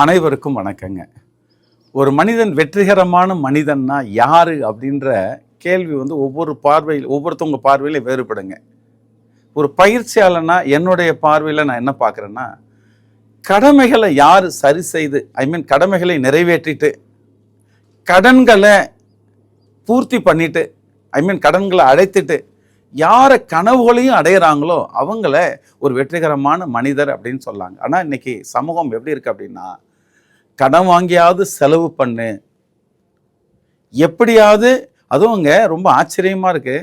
அனைவருக்கும் வணக்கங்க. ஒரு மனிதன் வெற்றிகரமான மனிதன்னா யாரு அப்படின்ற கேள்வி வந்து ஒவ்வொரு பார்வையில் ஒவ்வொருத்தவங்க பார்வையில் வேறுபடுங்க. ஒரு பயிற்சியாளனா என்னுடைய பார்வையில் நான் என்ன பார்க்குறேன்னா கடமைகளை யார் சரி செய்து ஐ மீன் கடமைகளை நிறைவேற்றிட்டு கடன்களை பூர்த்தி பண்ணிட்டு ஐ மீன் கடன்களை அழைத்துட்டு யாரை கனவுகளையும் அடையிறாங்களோ அவங்கள ஒரு வெற்றிகரமான மனிதர் அப்படின்னு சொல்லாங்க. ஆனால் இன்னைக்கு சமூகம் எப்படி இருக்கு அப்படின்னா கடன் வாங்கியாவது செலவு பண்ணு. எப்படியாவது அதுவுங்க ரொம்ப ஆச்சரியமாக இருக்கு.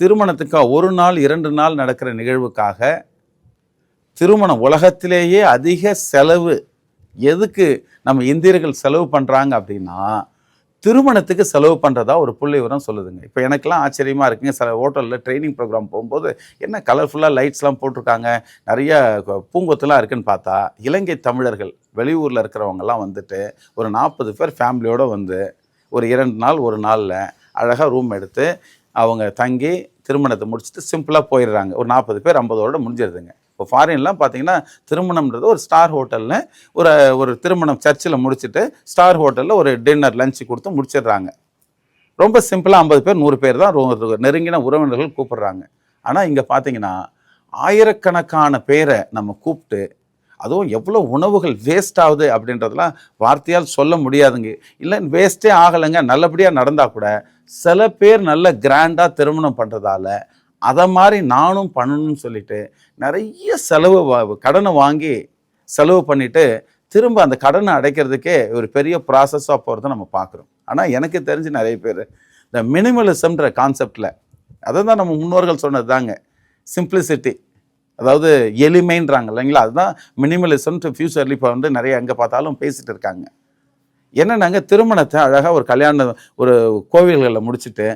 திருமணத்துக்கு ஒரு நாள் இரண்டு நாள் நடக்கிற நிகழ்வுக்காக திருமணம் உலகத்திலேயே அதிக செலவு. எதுக்கு நம்ம இந்தியர்கள் செலவு பண்ணுறாங்க அப்படின்னா திருமணத்துக்கு செலவு பண்ணுறதா ஒரு புள்ளி விவரம் சொல்லுதுங்க. இப்போ எனக்கெல்லாம் ஆச்சரியமாக இருக்குங்க. சில ஹோட்டலில் ட்ரைனிங் ப்ரோக்ராம் போகும்போது என்ன கலர்ஃபுல்லாக லைட்ஸ்லாம் போட்டிருக்காங்க. நிறைய பூங்கொத்துலாம் இருக்குன்னு பார்த்தா இலங்கை தமிழர்கள் வெளியூரில் இருக்கிறவங்கலாம் வந்துட்டு ஒரு நாற்பது பேர் ஃபேமிலியோடு வந்து ஒரு இரண்டு நாள் ஒரு நாளில் அழகாக ரூம் எடுத்து அவங்க தங்கி திருமணத்தை முடிச்சுட்டு சிம்பிளாக போயிடுறாங்க. ஒரு நாற்பது பேர் ஐம்பதோட முடிஞ்சிருதுங்க. இப்போ ஃபாரின்லாம் பார்த்தீங்கன்னா திருமணம்ன்றது ஒரு ஸ்டார் ஹோட்டலில் ஒரு ஒரு திருமணம் சர்ச்சில் முடிச்சுட்டு ஸ்டார் ஹோட்டலில் ஒரு டின்னர் லஞ்சு கொடுத்து முடிச்சிடுறாங்க. ரொம்ப சிம்பிளாக ஐம்பது பேர் நூறு பேர் தான் நெருங்கின உறவினர்கள் கூப்பிடுறாங்க. ஆனால் இங்கே பார்த்தீங்கன்னா ஆயிரக்கணக்கான பேரை நம்ம கூப்பிட்டு அதுவும் எவ்வளோ உணவுகள் வேஸ்ட் ஆகுது அப்படின்றதெல்லாம் வார்த்தையால் சொல்ல முடியாதுங்க. இல்லை வேஸ்ட்டே ஆகலைங்க நல்லபடியாக நடந்தால் கூட சில பேர் நல்ல கிராண்டாக திருமணம் பண்ணுறதால அதை மாதிரி நானும் பண்ணணும்னு சொல்லிட்டு நிறைய செலவு கடனை வாங்கி செலவு பண்ணிட்டு திரும்ப அந்த கடனை அடைக்கிறதுக்கே ஒரு பெரிய ப்ராசஸாக போகிறத நம்ம பார்க்குறோம் ஆனால் எனக்கு தெரிஞ்சு நிறைய பேர் இந்த மினிமலிசம்ன்ற கான்செப்டில் அதை தான் நம்ம முன்னோர்கள் சொன்னது தாங்க சிம்பிளிசிட்டி அதாவது எளிமைன்றாங்க இல்லைங்களா? அதுதான் மினிமலிசம் டு ஃபியூச்சர்லி இப்போ வந்து நிறைய எங்கே பார்த்தாலும் பேசிகிட்டு இருக்காங்க. என்னென்னாங்க திருமணத்தை அழகாக ஒரு கல்யாண ஒரு கோவில்களில் முடிச்சுட்டு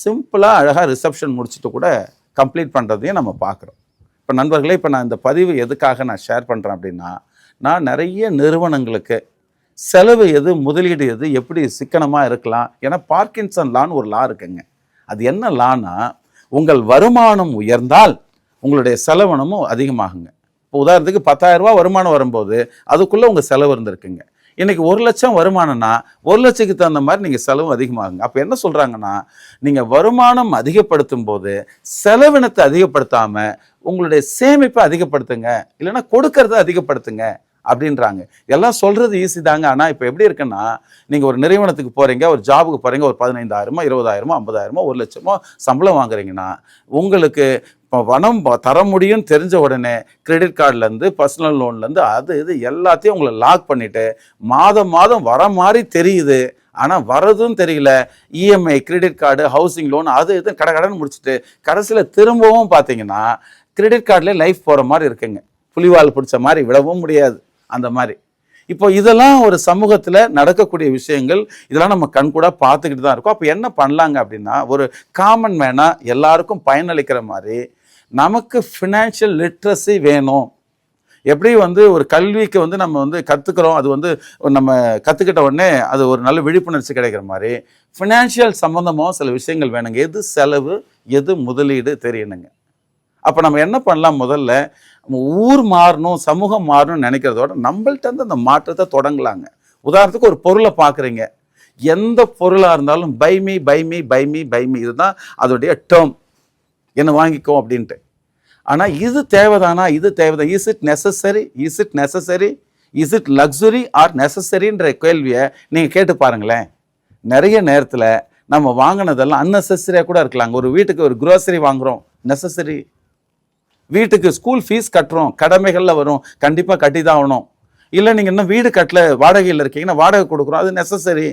சிம்பிளாக அழகாக ரிசப்ஷன் முடிச்சுட்டு கூட கம்ப்ளீட் பண்ணுறதையும் நம்ம பார்க்குறோம். இப்போ நண்பர்களே இப்போ நான் இந்த பதிவு எதுக்காக நான் ஷேர் பண்ணுறேன் அப்படின்னா நான் நிறைய நிறுவனங்களுக்கு செலவு எது முதலீடு எது எப்படி சிக்கனமாக இருக்கலாம் ஏன்னா பார்க்கின்சன் லான்னு ஒரு லா இருக்குங்க. அது என்ன லானா உங்கள் வருமானம் உயர்ந்தால் உங்களுடைய செலவனமும் அதிகமாகுங்க. இப்போ உதாரணத்துக்கு பத்தாயிரரூபா வருமானம் வரும்போது அதுக்குள்ளே உங்கள் செலவு இருந்திருக்குங்க. இன்றைக்கி ஒரு லட்சம் வருமானம்னா ஒரு லட்சத்துக்கு தகுந்த மாதிரி நீங்கள் செலவு அதிகமாகுங்க. அப்போ என்ன சொல்கிறாங்கன்னா நீங்கள் வருமானம் அதிகப்படுத்தும் போது செலவினத்தை அதிகப்படுத்தாமல் உங்களுடைய சேமிப்பை அதிகப்படுத்துங்க. இல்லைன்னா கொடுக்கறத அதிகப்படுத்துங்க. அப்படின்றாங்க. எல்லாம் சொல்கிறது ஈஸி தாங்க. ஆனால் இப்போ எப்படி இருக்குன்னா நீங்கள் ஒரு நிறுவனத்துக்கு போகிறீங்க ஒரு ஜாபுக்கு போகிறீங்க ஒரு பதினைந்தாயிரமோ இருபதாயிரமோ ஐம்பதாயிரமோ ஒரு லட்சமோ சம்பளம் வாங்குறீங்கன்னா உங்களுக்கு இப்போ பணம் தர முடியும்னு தெரிஞ்ச உடனே கிரெடிட் கார்டுலேருந்து பர்சனல் லோன்லேருந்து அது இது எல்லாத்தையும் உங்களை லாக் பண்ணிவிட்டு மாதம் மாதம் வர மாதிரி தெரியுது. ஆனால் வரதும் தெரியல. EMI credit card housing loan அது இது கடை கடன் முடிச்சுட்டு கடைசியில் திரும்பவும் பார்த்தீங்கன்னா கிரெடிட் கார்டில் லைஃப் போகிற மாதிரி இருக்குங்க. புலிவால் பிடிச்ச மாதிரி விடவும் முடியாது. அந்த மாதிரி. இப்போ இதெல்லாம் ஒரு சமூகத்தில் நடக்கக்கூடிய விஷயங்கள் இதெல்லாம் நம்ம கண்கூடாக பார்த்துக்கிட்டு தான் இருக்கோம். அப்போ என்ன பண்ணலாங்க அப்படின்னா ஒரு காமன் மேனாக எல்லாருக்கும் பயனளிக்கிற மாதிரி நமக்கு ஃபினான்ஷியல் லிட்ரஸி வேணும். எப்படி வந்து ஒரு கல்விக்கு வந்து நம்ம வந்து கற்றுக்குறோம் அது வந்து நம்ம கற்றுக்கிட்ட உடனே அது ஒரு நல்ல விழிப்புணர்ச்சி கிடைக்கிற மாதிரி ஃபினான்ஷியல் சம்மந்தமாக சில விஷயங்கள் வேணுங்க. எது செலவு எது முதலீடு தெரியணுங்க. அப்போ நம்ம என்ன பண்ணலாம் முதல்ல? நம்ம ஊர் மாறணும் சமூகம் மாறணும்னு நினைக்கிறதோட நம்மள்ட்ட இருந்து அந்த மாற்றத்தை தொடங்கலாங்க. உதாரணத்துக்கு ஒரு பொருளை பார்க்குறீங்க. எந்த பொருளாக இருந்தாலும் பைமி பைமி பைமி பைமி இதுதான் அதோடைய டேர்ம் என்ன வாங்கிக்கோ அப்படின்ட்டு. ஆனால் இது தேவைதானா? இது தேவைதான் is it necessary is it necessary is it luxury or நெசசரின்ற கேள்வியை நீங்கள் கேட்டு பாருங்களேன். நிறைய நேரத்தில் நம்ம வாங்கினதெல்லாம் அன்னெசரியாக கூட இருக்கலாங்க. ஒரு வீட்டுக்கு ஒரு குரோசரி வாங்குகிறோம் நெசசரி வீட்டுக்கு ஸ்கூல் ஃபீஸ் கட்டுறோம். கடமைகளில் வரும். கண்டிப்பாக கட்டி தான் ஆகணும். இல்லை நீங்கள் இன்னும் வீடு கட்டல வாடகையில் இருக்கீங்கன்னா வாடகை கொடுக்குறோம். அது நெசசரி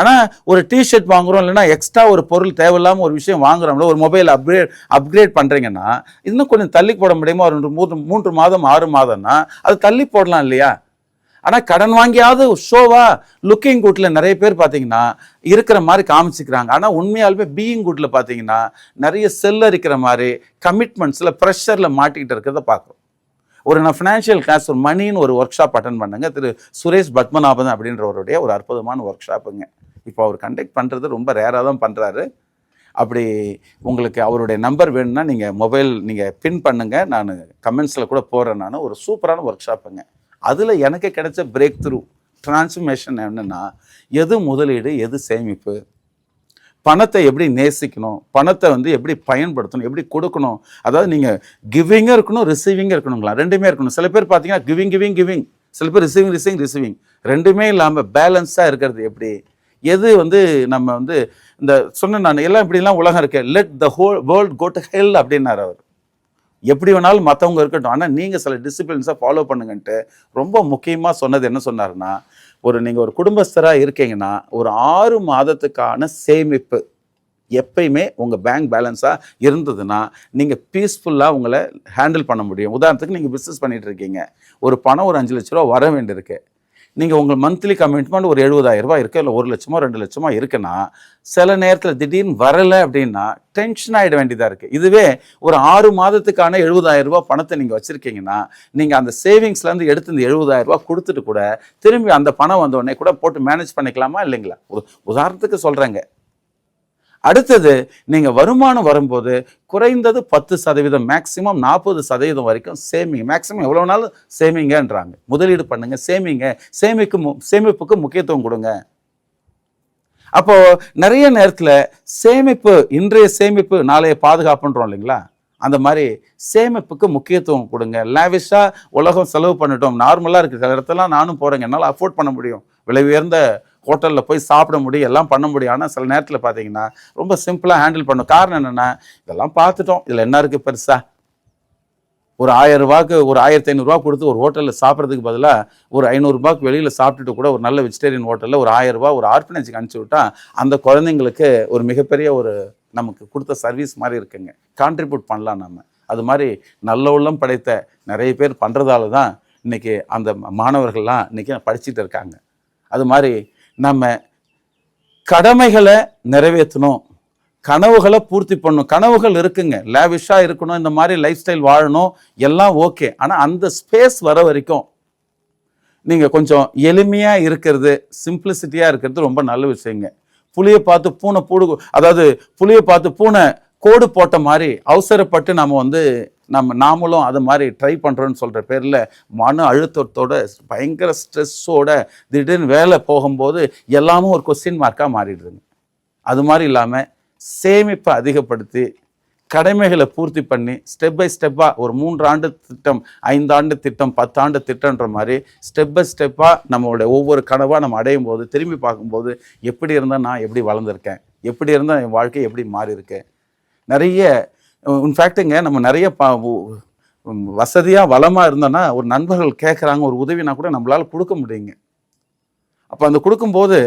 ஆனால் ஒரு டிஷர்ட் வாங்குறோம் இல்லைன்னா எக்ஸ்ட்ரா ஒரு பொருள் தேவையில்லாமல் ஒரு விஷயம் வாங்குறோம்ல ஒரு மொபைல் அப்கிரேட் அப்கிரேட் பண்ணுறீங்கன்னா இன்னும் கொஞ்சம் தள்ளி போட முடியுமா? ஒரு மூன்று மூன்று மாதம் ஆறு மாதம்னா அது தள்ளி போடலாம் இல்லையா? ஆனால் கடன் வாங்கியாவது ஷோவாக லுக்கிங் குட்டில் நிறைய பேர் பார்த்தீங்கன்னா இருக்கிற மாதிரி காமிச்சிக்கிறாங்க. ஆனால் உண்மையாலுமே பீயிங் குட்டில் பார்த்தீங்கன்னா நிறைய செல்ல இருக்கிற மாதிரி கமிட்மெண்ட்ஸில் ப்ரெஷரில் மாட்டிக்கிட்டு இருக்கிறத பார்க்குறோம். ஒரு நான் ஃபினான்ஷியல் கிளாஸ் ஒரு மணின்னு ஒரு ஒர்க் ஷாப் அட்டன் பண்ணுங்க. திரு சுரேஷ் பத்மநாபன் அப்படின்றவருடைய ஒரு அற்புதமான ஒர்க் ஷாப்புங்க இப்போ அவர் கண்டக்ட் பண்ணுறது ரொம்ப ரேராக தான் பண்ணுறாரு அப்படி உங்களுக்கு அவருடைய நம்பர் வேணும்னா நீங்கள் மொபைல் நீங்கள் பின் பண்ணுங்கள் நான் கமெண்ட்ஸில் கூட போகிறேன் நான். ஒரு சூப்பரான ஒர்க் ஷாப்புங்க அதில் எனக்கு கிடைச்ச பிரேக் த்ரூ டிரான்ஸ்ஃபர்மேஷன் என்னென்னா எது முதலீடு எது சேமிப்பு? பணத்தை எப்படி நேசிக்கணும்? பணத்தை வந்து எப்படி பயன்படுத்தணும்? எப்படி கொடுக்கணும்? அதாவது நீங்கள் கிவிங்காக இருக்கணும் ரிசீவிங்காக இருக்கணுங்களா ரெண்டுமே இருக்கணும். சில பேர் பார்த்தீங்கன்னா கிவிங் கிவிங் கிவிங் சில பேர் ரிசீவிங் ரிசீவிங் ரிசீவிங் ரெண்டுமே இல்லாமல் பேலன்ஸாக இருக்கிறது எப்படி? எது வந்து நம்ம வந்து இந்த சொன்ன நான் எல்லாம் இப்படிலாம் உலகம் இருக்கேன் let the whole world go to hell அப்படின்னார் அவர். எப்படி வேணாலும் மற்றவங்க இருக்கட்டும். ஆனால் நீங்கள் சில டிசிப்ளின்ஸை ஃபாலோ பண்ணுங்கன்ட்டு ரொம்ப முக்கியமாக சொன்னது என்ன சொன்னார்னா ஒரு நீங்கள் ஒரு குடும்பஸ்தராக இருக்கீங்கன்னா ஒரு ஆறு மாதத்துக்கான சேமிப்பு எப்பயுமே உங்கள் பேங்க் பேலன்ஸாக இருந்ததுன்னா நீங்கள் பீஸ்ஃபுல்லாக உங்களை ஹேண்டில் பண்ண முடியும். உதாரணத்துக்கு நீங்கள் பிஸ்னஸ் பண்ணிகிட்டு இருக்கீங்க. ஒரு பணம் ஒரு அஞ்சு லட்ச ரூபா வர வேண்டியிருக்கு. நீங்கள் உங்கள் மந்த்லி கமிட்மெண்ட் ஒரு 70000 ரூபாய் இருக்குது இல்லை ஒரு லட்சமோ ரெண்டு லட்சமோ இருக்குன்னா சில நேரத்தில் திடீர்னு வரலை அப்படின்னா டென்ஷன் ஆகிட வேண்டியதாக இருக்குது இதுவே ஒரு ஆறு மாதத்துக்கான 70000 ரூபாய் பணத்தை நீங்கள் வச்சுருக்கீங்கன்னா நீங்கள் அந்த சேவிங்ஸ்லேருந்து எடுத்து இந்த 70000 ரூபாய் கொடுத்துட்டு கூட திரும்பி அந்த பணம் வந்தோடனே கூட போட்டு மேனேஜ் பண்ணிக்கலாமா இல்லைங்களா? ஒரு உதாரணத்துக்கு சொல்கிறேங்க அடுத்தது நீங்கள் வருமானம் வரும்போது குறைந்தது பத்து சதவீதம் மேக்சிமம் நாற்பது சதவீதம் வரைக்கும் சேமிங்க. மேக்சிமம் எவ்வளோ நாளும் சேமிங்கன்றாங்க. முதலீடு பண்ணுங்கள் சேமிங்க. சேமிக்கு மு- சேமிப்புக்கு முக்கியத்துவம் கொடுங்க. அப்போது நிறைய நேரத்தில் சேமிப்பு இன்றைய சேமிப்பு நாளைய பாதுகாப்புன்றோம் இல்லைங்களா? அந்த மாதிரி சேமிப்புக்கு முக்கியத்துவம் கொடுங்க. லேவிஷாக உலகம் செலவு பண்ணிட்டோம். நார்மலாக இருக்குது சில இடத்துலாம் நானும் போகிறேங்க என்னால் அஃபோர்ட் பண்ண முடியும். விலை உயர்ந்த ஹோட்டலில் போய் சாப்பிட முடியும் எல்லாம் பண்ண முடியும். ஆனால் சில நேரத்தில் பார்த்தீங்கன்னா ரொம்ப சிம்பிளாக ஹேண்டில் பண்ணும் காரணம் என்னென்னா இதெல்லாம் பார்த்துட்டோம் இதில் என்ன இருக்குது பெருசாக ஒரு ஆயிரம் ரூபாய்க்கு ஒரு ஆயிரத்தி ஐநூறுரூவா கொடுத்து ஒரு ஹோட்டலில் சாப்பிட்றதுக்கு பதிலாக ஒரு ஐநூறுரூபாய்க்கு வெளியில் சாப்பிட்டுட்டு கூட ஒரு நல்ல வெஜிடேரியன் ஹோட்டலில் ஒரு ஆயிரரூபா ஒரு ஆர்ஃபனேஜுக்கு அனுப்பிச்சி விட்டால் அந்த குழந்தைங்களுக்கு ஒரு மிகப்பெரிய ஒரு நமக்கு கொடுத்த சர்வீஸ் மாதிரி இருக்குங்க. கான்ட்ரிபியூட் பண்ணலாம் நம்ம அது மாதிரி நல்ல உள்ளம் படைத்த நிறைய பேர் பண்ணுறதால தான் இன்னைக்கு அந்த மாணவர்கள்லாம் இன்றைக்கி படிச்சுட்டு இருக்காங்க. அது மாதிரி நம்ம கடமைகளை நிறைவேற்றணும். கனவுகளை பூர்த்தி பண்ணணும். கனவுகள் இருக்குங்க. லேவிஷாக இருக்கணும். இந்த மாதிரி லைஃப் ஸ்டைல் வாழணும். எல்லாம் ஓகே ஆனால் அந்த ஸ்பேஸ் வர வரைக்கும் நீங்கள் கொஞ்சம் எளிமையாக இருக்கிறது சிம்பிளிசிட்டியாக இருக்கிறது ரொம்ப நல்ல விஷயங்க. புளியை பார்த்து பூனை பூடு அதாவது புளியை பார்த்து பூனை கோடு போட்ட மாதிரி அவசரப்பட்டு நம்ம வந்து நம்ம நாமளும் அது மாதிரி ட்ரை பண்ணுறோன்னு சொல்கிற பேரில் மன அழுத்தத்தோட பயங்கர ஸ்ட்ரெஸ்ஸோட திடீர்னு வேலை போகும்போது எல்லாமும் ஒரு கொஸ்டின் மார்க்காக மாறிடுதுங்க. அது மாதிரி இல்லாமல் சேமிப்பை அதிகப்படுத்தி கடமைகளை பூர்த்தி பண்ணி ஸ்டெப் பை ஸ்டெப்பாக ஒரு மூன்று ஆண்டு திட்டம் ஐந்தாண்டு திட்டம் பத்தாண்டு திட்டம்ன்ற மாதிரி ஸ்டெப் பை ஸ்டெப்பாக நம்மளுடைய ஒவ்வொரு கனவாக நம்ம அடையும் போது திரும்பி பார்க்கும்போது எப்படி இருந்தால் நான் எப்படி வளர்ந்துருக்கேன்? எப்படி இருந்தால் என் வாழ்க்கை எப்படி மாறி நிறைய இன்ஃபேக்ட்டுங்க நம்ம நிறைய பா வசதியாக வளமாக இருந்தோன்னா ஒரு நண்பர்கள் கேட்குறாங்க ஒரு உதவினா கூட நம்மளால் கொடுக்க முடியுங்க. அப்போ அந்த கொடுக்கும்போது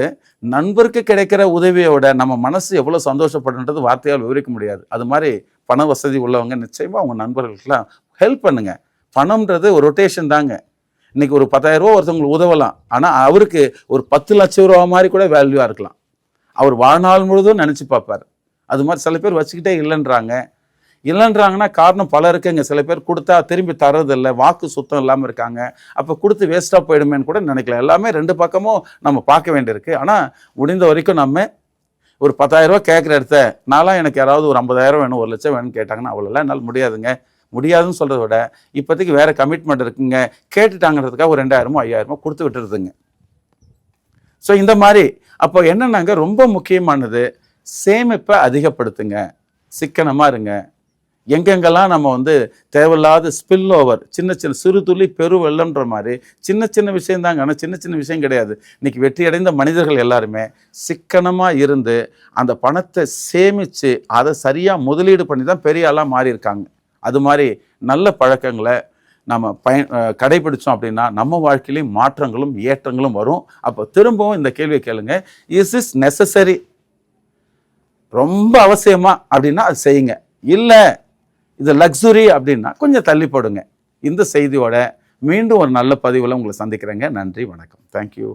நண்பருக்கு கிடைக்கிற உதவியோட நம்ம மனசு எவ்வளோ சந்தோஷப்படுன்றது வார்த்தையால் விவரிக்க முடியாது. அது மாதிரி பண வசதி உள்ளவங்க நிச்சயமாக அவங்க நண்பர்களுக்கெல்லாம் ஹெல்ப் பண்ணுங்கள் பணம்ன்றது ஒரு ரொட்டேஷன் தாங்க. இன்னைக்கு ஒரு பத்தாயிரம் ரூபா ஒருத்தவங்களுக்கு உதவலாம். ஆனால் அவருக்கு ஒரு பத்து லட்சம் ரூபா மாதிரி கூட வேல்யூவாக இருக்கலாம். அவர் வாழ்நாள் முழுதும் நினச்சி பார்ப்பார். அது மாதிரி சில பேர் வச்சுக்கிட்டே இல்லைன்றாங்க. இல்லைன்றாங்கன்னா காரணம் பல இருக்குங்க. சில பேர் கொடுத்தா திரும்பி தரதில்லை வாக்கு சுத்தம் இல்லாமல் இருக்காங்க. அப்போ கொடுத்து வேஸ்ட்டாக போயிடுமேன்னு கூட நினைக்கல. எல்லாமே ரெண்டு பக்கமும் நம்ம பார்க்க வேண்டியிருக்கு. ஆனால் முடிந்த வரைக்கும் நம்ம ஒரு பத்தாயிரம் கேட்குற இடத்த நான்லாம் எனக்கு யாராவது ஒரு ஐம்பதாயிரம் வேணும் ஒரு லட்சம் வேணும்னு கேட்டாங்கன்னா அவ்வளோலாம் என்னால் முடியாதுங்க. முடியாதுன்னு சொல்கிறத விட இப்போதைக்கு வேறு கமிட்மெண்ட் இருக்குங்க. கேட்டுட்டாங்கிறதுக்காக ஒரு ரெண்டாயிரமோ ஐயாயிரமோ கொடுத்து விட்டுருதுங்க. ஸோ இந்த மாதிரி அப்போ என்னென்னாங்க ரொம்ப முக்கியமானது சேமிப்பை அதிகப்படுத்துங்க. சிக்கனமாக இருங்க. எங்கெங்கெல்லாம் நம்ம வந்து தேவையில்லாத ஸ்பில் ஓவர் சின்ன சின்ன சிறு துளி பெரு வெள்ளம்ன்ற மாதிரி சின்ன சின்ன விஷயம் தாங்க. ஆனால் சின்ன சின்ன விஷயம் கிடையாது. இன்றைக்கி வெற்றி அடைந்த மனிதர்கள் எல்லாருமே சிக்கனமாக இருந்து அந்த பணத்தை சேமித்து அதை சரியாக முதலீடு பண்ணி தான் பெரிய ஆளாக மாறிருக்காங்க அது மாதிரி நல்ல பழக்கங்களை நம்ம பயன் கடைபிடித்தோம் அப்படின்னா நம்ம வாழ்க்கையிலையும் மாற்றங்களும் ஏற்றங்களும் வரும். அப்போ திரும்பவும் இந்த கேள்வியை கேளுங்க. இஸ் இஸ் நெசசரி ரொம்ப அவசியமா அப்படின்னா அது செய்யுங்க. இல்லை இது லக்ஸுரி அப்படின்னா கொஞ்சம் தள்ளி போடுங்க. இந்த செய்தியோட மீண்டும் ஒரு நல்ல பதிவில் உங்களை சந்திக்கிறேங்க. நன்றி வணக்கம். தேங்க்யூ